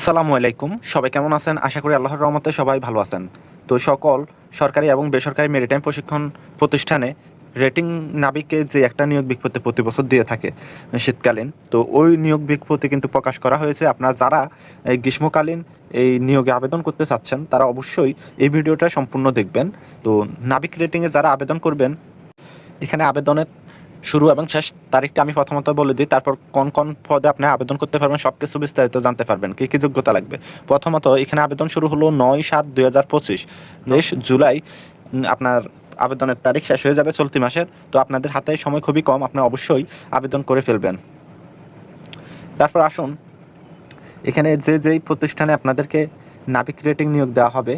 আসসালামু আলাইকুম। সবাই কেমন আছেন? আশা করি আল্লাহর রহমতে সবাই ভালো আছেন। তো সকল সরকারি এবং বেসরকারি মেরিটাইম প্রশিক্ষণ প্রতিষ্ঠানে রেটিং নাবিককে যে একটা নিয়োগ বিজ্ঞপ্তি প্রতি বছর দিয়ে থাকে শীতকালীন, তো ওই নিয়োগ বিজ্ঞপ্তি কিন্তু প্রকাশ করা হয়েছে। আপনারা যারা এই গ্রীষ্মকালীন এই নিয়োগে আবেদন করতে চাচ্ছেন, তারা অবশ্যই এই ভিডিওটা সম্পূর্ণ দেখবেন। তো নাবিক রেটিংয়ে যারা আবেদন করবেন, এখানে আবেদনের শুরু এবং শেষ তারিখটা আমি প্রথমত বলে দিই, তারপর কোন কোন পদে আপনি আবেদন করতে পারবেন সব কিছু বিস্তারিত জানতে পারবেন, কী কী যোগ্যতা লাগবে। প্রথমত এখানে আবেদন শুরু হলো নয় সাত দুই হাজার পঁচিশ, দেশ জুলাই আপনার আবেদনের তারিখ শেষ হয়ে যাবে চলতি মাসের, তো আপনাদের হাতে সময় খুবই কম, আপনি অবশ্যই আবেদন করে ফেলবেন। তারপর আসুন, এখানে যে যেই প্রতিষ্ঠানে আপনাদেরকে নাবিক রেটিং নিয়োগ দেওয়া হবে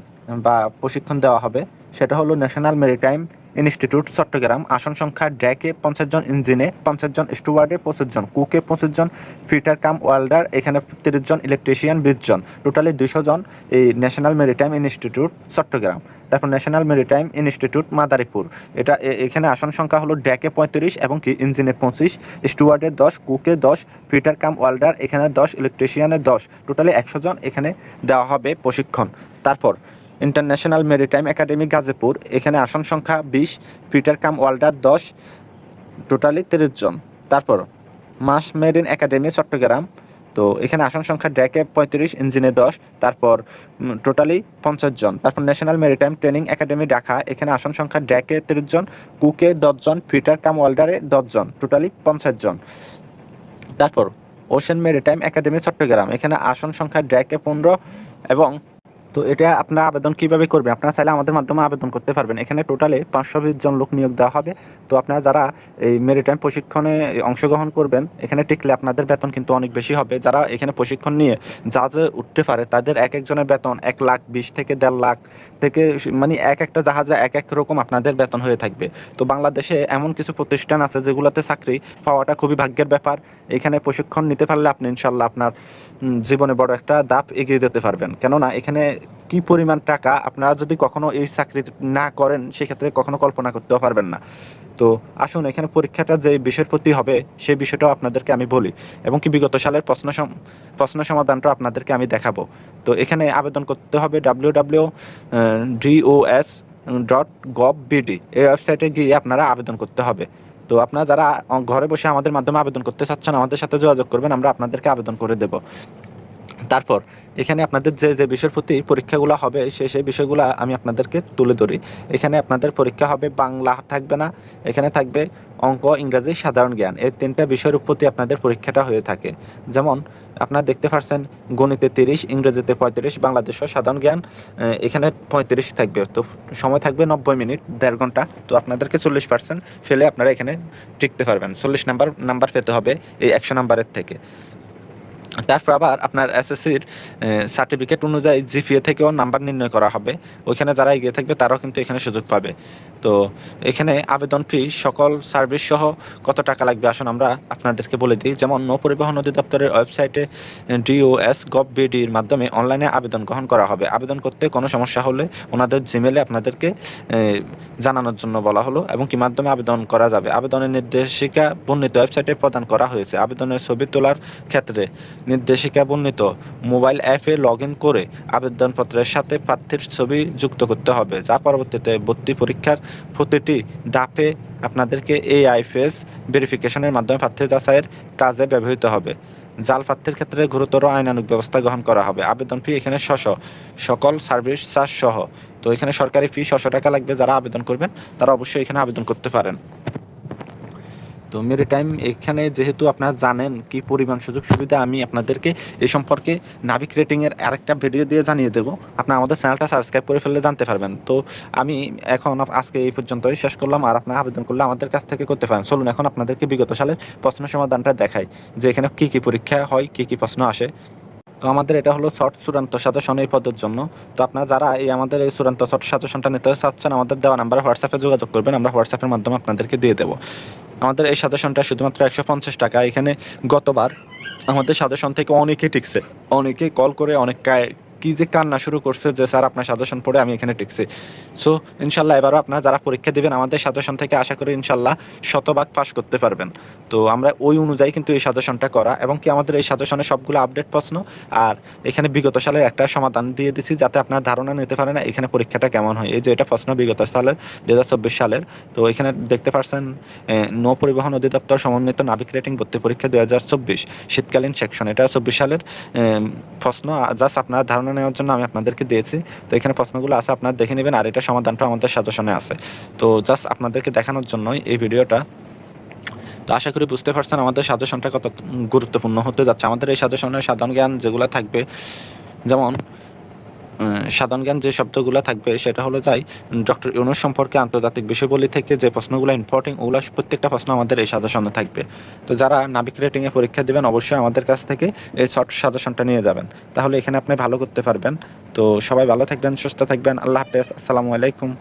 বা প্রশিক্ষণ দেওয়া হবে, সেটা হলো ন্যাশনাল মেরিটাইম ইনস্টিটিউট চট্টগ্রাম। আসন সংখ্যা ড্র্যাকে পঞ্চাশ জন, ইঞ্জিনে পঞ্চাশ জন, স্টুয়ার্ডে পঁচিশ জন, কুকে পঁচিশ জন, ফিটার কাম ওয়েল্ডার, এখানে তিরিশ জন, ইলেকট্রিশিয়ান বিশ জন। টোটালি দুশো জন এই ন্যাশনাল মেরিটাইম ইনস্টিটিউট চট্টগ্রাম। তারপর ন্যাশনাল মেরিটাইম ইনস্টিটিউট মাদারীপুর। এটা এখানে আসন সংখ্যা হলো ড্যাকে পঁয়ত্রিশ এবং কি ইঞ্জিনে পঁচিশ, স্টুয়ার্ডে দশ, কুকে দশ, ফিটার কাম ওয়েল্ডার, এখানে দশ, ইলেকট্রিশিয়ানে দশ। টোটালি একশো জন এখানে দেওয়া হবে প্রশিক্ষণ। তারপর ইন্টারন্যাশনাল মেরিটাইম একাডেমি গাজীপুর। এখানে আসন সংখ্যা বিশ ফিটার কাম ওয়াল্ডার দশ, টোটালি তিরিশ জন। তারপর, মাস মেরিন একাডেমি, চট্টগ্রাম। তো এখানে আসন সংখ্যা ড্যাকে পঁয়ত্রিশ, ইঞ্জিনে দশ, তারপর টোটালি পঞ্চাশ জন। তারপর national maritime training academy, Dhaka. এখানে আসন সংখ্যা ড্যাকে তিরিশ জন, কুকে দশজন ফিটার কাম ওয়াল্ডারে দশজন টোটালি পঞ্চাশ জন। তারপর, ওশেন মেরিটাইম একাডেমি, চট্টগ্রাম। এখানে আসন সংখ্যা ড্র্যাকে পনেরো এবং তো এটা আপনারা আবেদন কীভাবে করবে আপনারা চাইলে আমাদের মাধ্যমে আবেদন করতে পারবেন। এখানে টোটালে পাঁচশো বিশ জন লোক নিয়োগ দেওয়া হবে। তো আপনারা যারা এই মেরিটাইম প্রশিক্ষণে অংশগ্রহণ করবেন, এখানে টিকলে আপনাদের বেতন কিন্তু অনেক বেশি হবে। যারা এখানে প্রশিক্ষণ নিয়ে জাহাজে উঠতে পারে, তাদের এক একজনের বেতন এক লাখ বিশ থেকে দেড় লাখ থেকে মানে এক একটা জাহাজে এক এক রকম আপনাদের বেতন হয়ে থাকবে। তো বাংলাদেশে এমন কিছু প্রতিষ্ঠান আছে যেগুলোতে চাকরি পাওয়াটা খুবই ভাগ্যের ব্যাপার। এখানে প্রশিক্ষণ নিতে পারলে আপনি ইনশাল্লাহ আপনার জীবনে বড় একটা দাপ এগিয়ে যেতে পারবেন। কেননা এখানে কি পরিমাণ টাকা আপনারা যদি কখনো এই চাকরি না করেন, সেক্ষেত্রে কখনো কল্পনা করতেও পারবেন না। তো আসুন, এখানে পরীক্ষাটা যে বিষয়ের প্রতি হবে, সেই বিষয়টাও আপনাদেরকে আমি বলি এবং কি বিগত সালের প্রশ্ন প্রশ্ন সমাধানটা আপনাদেরকে আমি দেখাবো। তো এখানে আবেদন করতে হবে W W DOS dot gov BD এই ওয়েবসাইটে গিয়ে আপনারা আবেদন করতে হবে। তো আপনারা যারা ঘরে বসে আমাদের মাধ্যমে আবেদন করতে চাচ্ছেন, আমাদের সাথে যোগাযোগ করবেন, আমরা আপনাদেরকে আবেদন করে দেব। তারপর এখানে আপনাদের যে যে বিষয়ের প্রতি পরীক্ষাগুলো হবে সেই সেই বিষয়গুলো আমি আপনাদেরকে তুলে ধরি। এখানে আপনাদের পরীক্ষা হবে বাংলা থাকবে না, এখানে থাকবে অঙ্ক, ইংরাজি, সাধারণ জ্ঞান। এই তিনটা বিষয়ের প্রতি আপনাদের পরীক্ষাটা হয়ে থাকে। যেমন আপনারা দেখতে পাচ্ছেন গণিতে তিরিশ, ইংরেজিতে পঁয়ত্রিশ, বাংলাদেশও সাধারণ জ্ঞান এখানে পঁয়ত্রিশ থাকবে। তো সময় থাকবে নব্বই মিনিট, দেড় ঘণ্টা। তো আপনাদেরকে চল্লিশ পার্সেন্ট ফেলে আপনারা এখানে টিকতে পারবেন। চল্লিশ নাম্বার নাম্বার পেতে হবে এই একশো নাম্বারের থেকে। তারপর আবার আপনার এসএসসির সার্টিফিকেট অনুযায়ী জিপিএ থেকেও নাম্বার নির্ণয় করা হবে। ওইখানে যারা এগিয়ে থাকবে, তারাও কিন্তু এখানে সুযোগ পাবে। তো এখানে আবেদন ফি সকল সার্ভিস সহ কত টাকা লাগবে? আসুন আমরা আপনাদেরকে বলে দিই। যেমন নৌ পরিবহন অধিদপ্তরের ওয়েবসাইটে ডিওএস গভ বিডির মাধ্যমে অনলাইনে আবেদন গ্রহণ করা হবে। আবেদন করতে কোনো সমস্যা হলে ওনাদের জিমেলে আপনাদেরকে জানানোর জন্য বলা হলো এবং কি মাধ্যমে আবেদন করা যাবে। আবেদনের নির্দেশিকা বর্ণিত ওয়েবসাইটে প্রদান করা হয়েছে। আবেদনের ছবি তোলার ক্ষেত্রে নির্দেশিকা বর্ণিত। মোবাইল অ্যাপে লগ ইন করে আবেদনপত্রের সাথে প্রার্থীর ছবি যুক্ত করতে হবে, যা পরবর্তীতে ভর্তি পরীক্ষার প্রতিটি ধাপে আপনাদেরকে এই ভেরিফিকেশনের মাধ্যমে প্রার্থী যাচাইয়ের কাজে ব্যবহৃত হবে। জাল প্রার্থীর ক্ষেত্রে গুরুতর আইনানুগ ব্যবস্থা গ্রহণ করা হবে। আবেদন ফি এখানে শশ সকল সার্ভিস চার্জ সহ তো এখানে সরকারি ফি ছশো টাকা লাগবে যারা আবেদন করবেন, তারা অবশ্যই এখানে আবেদন করতে পারেন। তো মেরি টাইম এখানে যেহেতু আপনারা জানেন কি পরিমাণ সুযোগ সুবিধা, আমি আপনাদেরকে এই সম্পর্কে নাবিক রেটিংয়ের আরেকটা ভিডিও দিয়ে জানিয়ে দেবো। আপনারা আমাদের চ্যানেলটা সাবস্ক্রাইব করে ফেললে জানতে পারবেন। তো আমি এখন আজকে এই পর্যন্তই শেষ করলাম আর আপনারা আবেদন করলে আমাদের কাছ থেকে করতে পারেন। চলুন এখন আপনাদেরকে বিগত সালের প্রশ্ন সমাধানটা দেখাই, যে এখানে কী কী পরীক্ষা হয়, কী কী প্রশ্ন আসে। তো আমাদের এটা হলো শর্ট চূড়ান্ত সাজেশন এই পদের জন্য। তো আপনারা যারা এই আমাদের এই চূড়ান্ত শর্ট সাজেশনটা নিতে চাচ্ছেন, আমাদের দেওয়া নাম্বারে হোয়াটসঅ্যাপে যোগাযোগ করবেন। আমরা হোয়াটসঅ্যাপের মাধ্যমে আপনাদেরকে দিয়ে দেবো। আমাদের এই সাজেশনটা শুধুমাত্র একশো পঞ্চাশ টাকা। এখানে গতবার আমাদের সাজেশন থেকে অনেকে টিকছে। অনেকে কল করে, অনেক কি যে কান্না শুরু করছে যে, স্যার, আপনার সাজেশন পড়ে আমি এখানে টিকছি। সো ইনশাল্লাহ এবারও আপনারা যারা পরীক্ষা দেবেন, আমাদের সাজেশন থেকে আশা করি ইনশাল্লাহ শতভাগ পাস করতে পারবেন। তো আমরা ওই অনুযায়ী কিন্তু এই সাজেশনটা করা এবং কি আমাদের এই সাজেশনে সবগুলো আপডেট প্রশ্ন আর এখানে বিগত সালের একটা সমাধান দিয়ে দিচ্ছি যাতে আপনার ধারণা নিতে পারেন এখানে পরীক্ষাটা কেমন হয়। এই যে এটা প্রশ্ন বিগত সালের দু হাজার চব্বিশ সালের। তো এখানে দেখতে পাচ্ছেন নৌ পরিবহন অধিদপ্তর সমন্বিত নাবিক রেটিং ভর্তি পরীক্ষা দু হাজার চব্বিশ। শীতকালীন সেকশন, এটা চব্বিশ সালের প্রশ্ন। জাস্ট আপনার ধারণা নেওয়ার জন্য আমি আপনাদেরকে দিয়েছি। তো এখানে প্রশ্নগুলো আছে, আপনারা দেখে নেবেন, আর এটা সমাধানটা আমাদের সাজেশনে আছে। তো জাস্ট আপনাদেরকে দেখানোর জন্যই এই ভিডিওটা। তো আশা করি বুঝতে পারছেন আমাদের সাজেশনটা কত গুরুত্বপূর্ণ হতে যাচ্ছে। আমাদের এই সাজেশনের সাধারণ জ্ঞান যেগুলো থাকবে, যেমন সাধারণ জ্ঞান যে শব্দগুলো থাকবে, সেটা হলো যাই, ডক্টর ইউনুস সম্পর্কে আন্তর্জাতিক বিষয়বলী থেকে যে প্রশ্নগুলো ইম্পর্টেন্ট ওগুলো প্রত্যেকটা প্রশ্ন আমাদের এই সাজেশনে থাকবে। তো যারা নাবিক রেটিংয়ে পরীক্ষা দেবেন, অবশ্যই আমাদের কাছ থেকে এই শর্ট সাজেশনটা নিয়ে যাবেন। তাহলে এখানে আপনি ভালো করতে পারবেন। তো সবাই ভালো থাকবেন, সুস্থ থাকবেন। আল্লাহ হাফেজ। আসসালামু আলাইকুম।